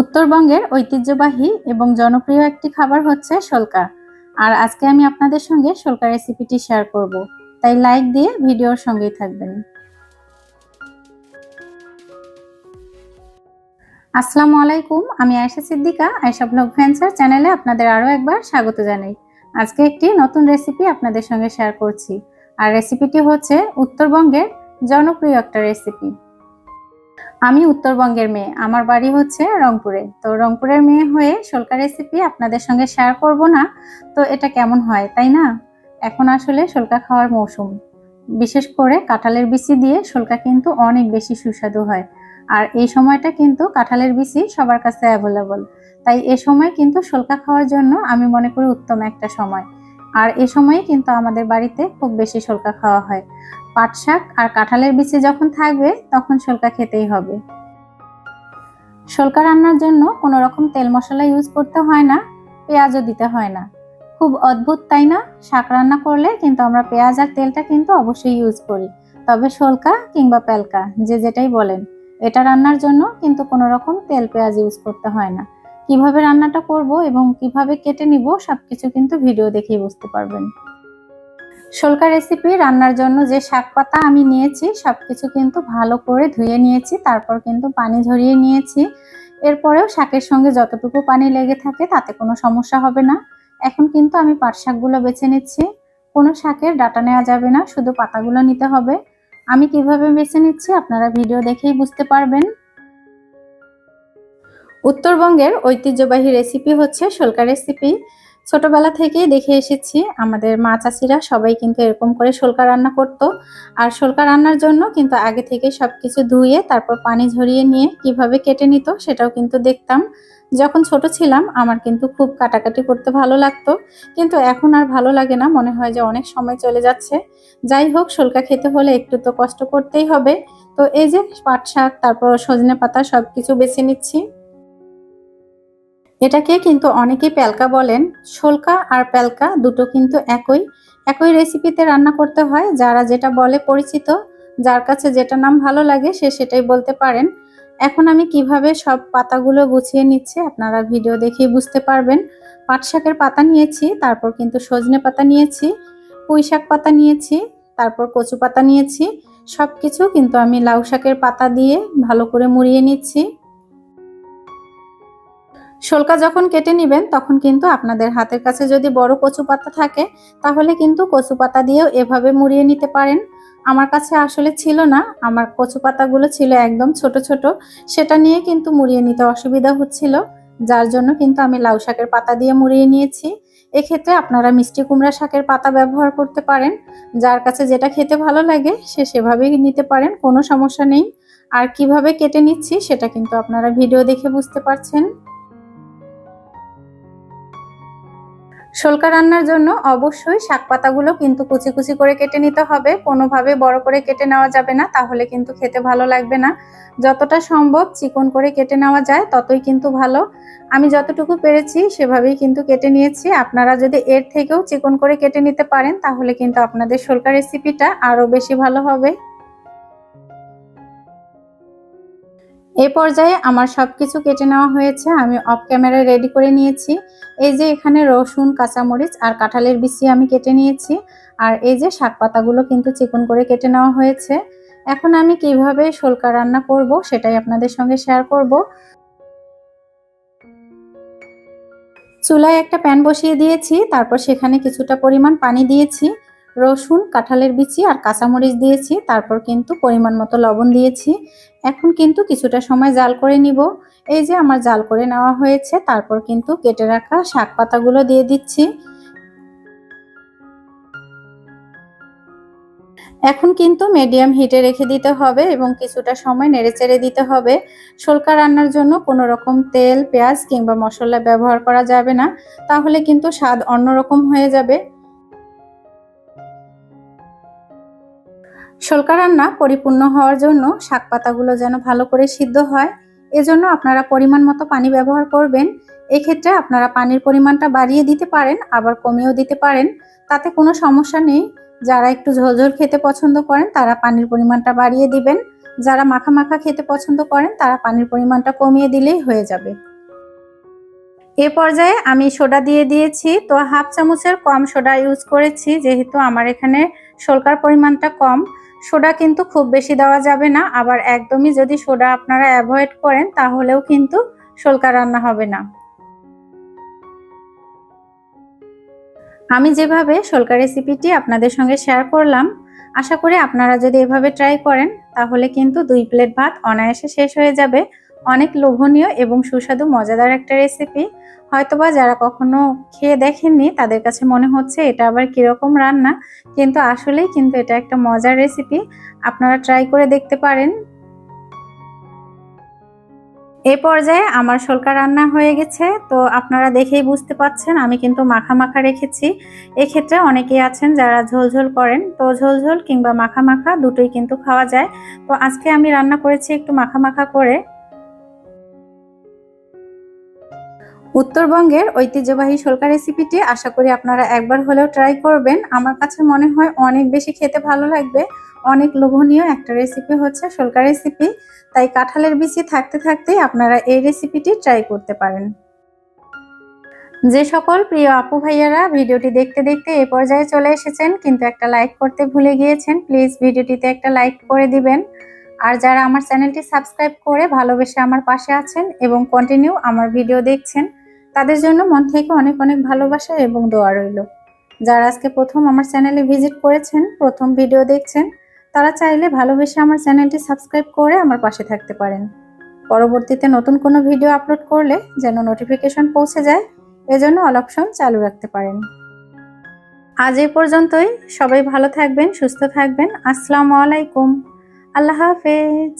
উত্তরবঙ্গের ঐতিহ্যবাহী এবং জনপ্রিয় একটি খাবার হচ্ছে শোলকা। আর আজকে আমি আপনাদের সঙ্গে শোলকা রেসিপিটি শেয়ার করব। তাই লাইক দিয়ে ভিডিওর সঙ্গেই থাকবেন। আসসালামু আলাইকুম, আমি আয়েশা সিদ্দিকা, আয়েশা ব্লগ ভেঞ্চার চ্যানেলে আপনাদের আরও একবার স্বাগত জানাই। আজকে একটি নতুন রেসিপি আপনাদের সঙ্গে শেয়ার করছি। আর রেসিপিটি হচ্ছে উত্তরবঙ্গের জনপ্রিয় একটা রেসিপি আমি উত্তরবঙ্গের মেয়ে। আমার বাড়ি হচ্ছে রংপুরে। তো রংপুরের মেয়ে হয়ে শোলকা রেসিপি আপনাদের সঙ্গে শেয়ার করব না। তো এটা কেমন হয়, তাই না? এখন আসলে শোলকা খাওয়ার মৌসুম। বিশেষ করে কাঁঠালের বিচি দিয়ে শোলকা কিন্তু অনেক বেশি সুস্বাদু হয়। আর এই সময়টা কিন্তু কাঁঠালের বিচি সবার কাছে অ্যাভেলেবল তাই এ সময় কিন্তু শোলকা খাওয়ার জন্য আমি মনে করি উত্তম একটা সময়। আর এ সময়ে কিন্তু আমাদের বাড়িতে খুব বেশি শোলকা খাওয়া হয়। পাট শাক আর কাঁঠালের বিচি যখন থাকবে, তখন শোলকা খেতেই হবে। শোলকা রান্নার জন্য কোনো রকম তেল মশলা ইউজ করতে হয় না, পেঁয়াজও দিতে হয় না। খুব অদ্ভুত, তাই না? শাক রান্না করলে কিন্তু আমরা পেঁয়াজ আর তেলটা কিন্তু অবশ্যই ইউজ করি। তবে শোলকা কিংবা প্যালকা, যে যেটাই বলেন, এটা রান্নার জন্য কিন্তু কোনো রকম তেল পেঁয়াজ ইউজ করতে হয় না। কীভাবে রান্নাটা করব এবং কীভাবে কেটে নিব, সবকিছু কিন্তু ভিডিও দেখেই বুঝতে পারবেন। শোলকা রেসিপি রান্নার জন্য যে শাক পাতা আমি নিয়েছি সব কিছু কিন্তু ভালো করে ধুয়ে নিয়েছি, তারপর কিন্তু পানি ঝরিয়ে নিয়েছি। এরপরেও শাকের সঙ্গে যতটুকু পানি লেগে থাকে তাতে কোনো সমস্যা হবে না। এখন কিন্তু আমি পাট শাকগুলো বেছে নিচ্ছি। কোনো শাকের ডাটা নেওয়া যাবে না, শুধু পাতাগুলো নিতে হবে। আমি কীভাবে বেছে নিচ্ছি আপনারা ভিডিও দেখেই বুঝতে পারবেন। উত্তরবঙ্গের ঐতিহ্যবাহী রেসিপি হচ্ছে শোলকা রেসিপি ছোটবেলা থেকেই দেখে এসেছি, আমাদের মা চাষিরা সবাই কিন্তু এরকম করে শোলকা রান্না করত। আর শোলকা রান্নার জন্য কিন্তু আগে থেকে সব কিছু ধুয়ে, তারপর পানি ঝরিয়ে নিয়ে কীভাবে কেটে নিত সেটাও কিন্তু দেখতাম। যখন ছোট ছিলাম, আমার কিন্তু খুব কাটাকাটি করতে ভালো লাগতো। কিন্তু এখন আর ভালো লাগে না, মনে হয় যে অনেক সময় চলে যাচ্ছে। যাই হোক, শোলকা খেতে হলে একটু তো কষ্ট করতেই হবে। তো এই যে পাট শাক, তারপর সজনে পাতা সব কিছু বেছে নিচ্ছি। এটাকে কিন্তু অনেকেই প্যালকা বলেন। শোলকা আর প্যালকা দুটো কিন্তু একই। একই রেসিপিতে রান্না করতে হয়। যারা যেটা বলে পরিচিত, যার কাছে যেটা নাম ভালো লাগে, সে সেটাই বলতে পারেন। এখন আমি কীভাবে সব পাতাগুলো গুছিয়ে নিচ্ছি আপনারা ভিডিও দেখেই বুঝতে পারবেন। পাট শাকের পাতা নিয়েছি, তারপর কিন্তু সজনে পাতা নিয়েছি, পুঁই শাক পাতা নিয়েছি, তারপর কচু পাতা নিয়েছি। সব কিছু কিন্তু আমি লাউ শাকের পাতা দিয়ে ভালো করে মুড়িয়ে নিচ্ছি। শোলকা যখন কেটে নেবেন, তখন কিন্তু আপনাদের হাতের কাছে যদি বড় কচু পাতা থাকে, তাহলে কিন্তু কচু পাতা দিয়েও এভাবে মুড়িয়ে নিতে পারেন। আমার কাছে আসলে ছিল না। আমার কচু পাতাগুলো ছিল একদম ছোট ছোট। সেটা নিয়ে কিন্তু মুড়িয়ে নিতে অসুবিধা হচ্ছিল, যার জন্য কিন্তু আমি লাউ শাকের পাতা দিয়ে মুড়িয়ে নিয়েছি। এক্ষেত্রে আপনারা মিষ্টি কুমড়া শাকের পাতা ব্যবহার করতে পারেন। যার কাছে যেটা খেতে ভালো লাগে, সে সেভাবেই নিতে পারেন, কোনো সমস্যা নেই। আর কীভাবে কেটে নিচ্ছি, সেটা কিন্তু আপনারা ভিডিও দেখে বুঝতে পারছেন। শোলকা রান্নার জন্য অবশ্যই শাক পাতাগুলো কিন্তু কুচি কুচি করে কেটে নিতে হবে। কোনোভাবে বড় করে কেটে নেওয়া যাবে না, তাহলে কিন্তু খেতে ভালো লাগবে না। যতটা সম্ভব চিকন করে কেটে নেওয়া যায়, ততই কিন্তু ভালো। আমি যতটুকু পেরেছি সেভাবেই কিন্তু কেটে নিয়েছি। আপনারা যদি এর থেকেও চিকন করে কেটে নিতে পারেন, তাহলে কিন্তু আপনাদের শোলকা রেসিপিটা আরও বেশি ভালো হবে। এই পর্যায়ে আমার সব কিছু কেটে নেওয়া হয়েছে, আমি অফ ক্যামেরায় রেডি করে নিয়েছি। এই যে এখানে রসুন, কাঁচামরিচ আর কাঁঠালের বিচি আমি কেটে নিয়েছি আর এই যে শাক পাতাগুলো কিন্তু চিকন করে কেটে নেওয়া হয়েছে। এখন আমি কীভাবে শোলকা রান্না করব সেটাই আপনাদের সঙ্গে শেয়ার করব। চুলায় একটা প্যান বসিয়ে দিয়েছি, তারপর সেখানে কিছুটা পরিমাণ পানি দিয়েছি। রসুন, কাঁঠালের বিচি আর কাঁচামরিচ দিয়েছি। তারপর কিন্তু পরিমাণ মতো লবণ দিয়েছি। এখন কিন্তু কিছুটা সময় জাল করে নিব। এই যে আমার জাল করে নেওয়া হয়েছে, তারপর কিন্তু কেটে রাখা শাক পাতাগুলো দিয়ে দিচ্ছি। এখন কিন্তু মিডিয়াম হিটে রেখে দিতে হবে এবং কিছুটা সময় নেড়েচেড়ে দিতে হবে। শোলকা রান্নার জন্য কোনো রকম তেল, পেঁয়াজ কিংবা মশলা ব্যবহার করা যাবে না। তাহলে কিন্তু স্বাদ অন্যরকম হয়ে যাবে। শোলকা রান্না পরিপূর্ণ হওয়ার জন্য শাক পাতাগুলো যেন ভালো করে সিদ্ধ হয়, এজন্য আপনারা পরিমাণ মতো পানি ব্যবহার করবেন। এক্ষেত্রে আপনারা পানির পরিমাণটা বাড়িয়ে দিতে পারেন, আবার কমিয়েও দিতে পারেন। তাতে কোনো সমস্যা নেই। যারা একটু ঝোলঝোল খেতে পছন্দ করেন, তারা পানির পরিমাণটা বাড়িয়ে দিবেন। যারা মাখা মাখা খেতে পছন্দ করেন, তারা পানির পরিমাণটা কমিয়ে দিলেই হয়ে যাবে। এ পর্যায়ে আমি সোডা দিয়ে দিয়েছি। তো হাফ চামচের কম সোডা ইউজ করেছি, যেহেতু আমার এখানে শোলকার পরিমাণটা কম। সোডা কিন্তু খুব বেশি দেওয়া যাবে না, আবার একদমই যদি সোডা আপনারা অ্যাভয়েড করেন, তাহলেও কিন্তু শোলকা রান্না হবে না। আমি যেভাবে শোলকা রেসিপিটি আপনাদের সঙ্গে শেয়ার করলাম, আশা করি আপনারা যদি এভাবে ট্রাই করেন, তাহলে কিন্তু দুই প্লেট ভাত অনায়াসে শেষ হয়ে যাবে। অনেক লোভনীয় এবং সুস্বাদু, মজাদার একটা রেসিপি হয়তোবা যারা কখনো খেয়ে দেখেননি, তাদের কাছে মনে হচ্ছে এটা আবার কীরকম রান্না, কিন্তু আসলেই কিন্তু এটা একটা মজার রেসিপি আপনারা ট্রাই করে দেখতে পারেন। এ পর্যায়ে আমার শোলকা রান্না হয়ে গেছে, তো আপনারা দেখেই বুঝতে পাচ্ছেন, আমি কিন্তু মাখা মাখা রেখেছি। এক্ষেত্রে অনেকেই আছেন যারা ঝোলঝোল করেন, তো ঝোলঝোল কিংবা মাখা মাখা দুটোই কিন্তু খাওয়া যায়। তো আজকে আমি রান্না করেছি একটু মাখা মাখা করে। উত্তরবঙ্গের ঐতিহ্যবাহী শোলকা রেসিপিটি আশা করি আপনারা একবার হলেও ট্রাই করবেন। আমার কাছে মনে হয় অনেক বেশি খেতে ভালো লাগবে। অনেক লোভনীয় একটা রেসিপি হচ্ছে শোলকা রেসিপি তাই কাঁঠালের বিচি থাকতে থাকতেই আপনারা এই রেসিপিটি ট্রাই করতে পারেন। যে সকল প্রিয় আপু ভাইয়ারা ভিডিওটি দেখতে দেখতে এ পর্যায়ে চলে এসেছেন, কিন্তু একটা লাইক করতে ভুলে গিয়েছেন প্লিজ ভিডিওটিতে একটা লাইক করে দিবেন। আর যারা আমার চ্যানেলটি সাবস্ক্রাইব করে ভালোবেসে আমার পাশে আছেন এবং কন্টিনিউ আমার ভিডিও দেখছেন তাদের জন্য মন থেকে অনেক অনেক ভালোবাসা এবং দোয়া রইল। যারা আজকে প্রথম আমার চ্যানেলে ভিজিট করেছেন, প্রথম ভিডিও দেখছেন, তারা চাইলে ভালোবেসে আমার চ্যানেলটি সাবস্ক্রাইব করে আমার পাশে থাকতে পারেন। পরবর্তীতে নতুন কোনো ভিডিও আপলোড করলে যেন নোটিফিকেশন পৌঁছে যায়, এজন্য অল অপশন চালু রাখতে পারেন। আজ এই পর্যন্তই। সবাই ভালো থাকবেন, সুস্থ থাকবেন। আসসালামু আলাইকুম। আল্লাহ হাফেজ।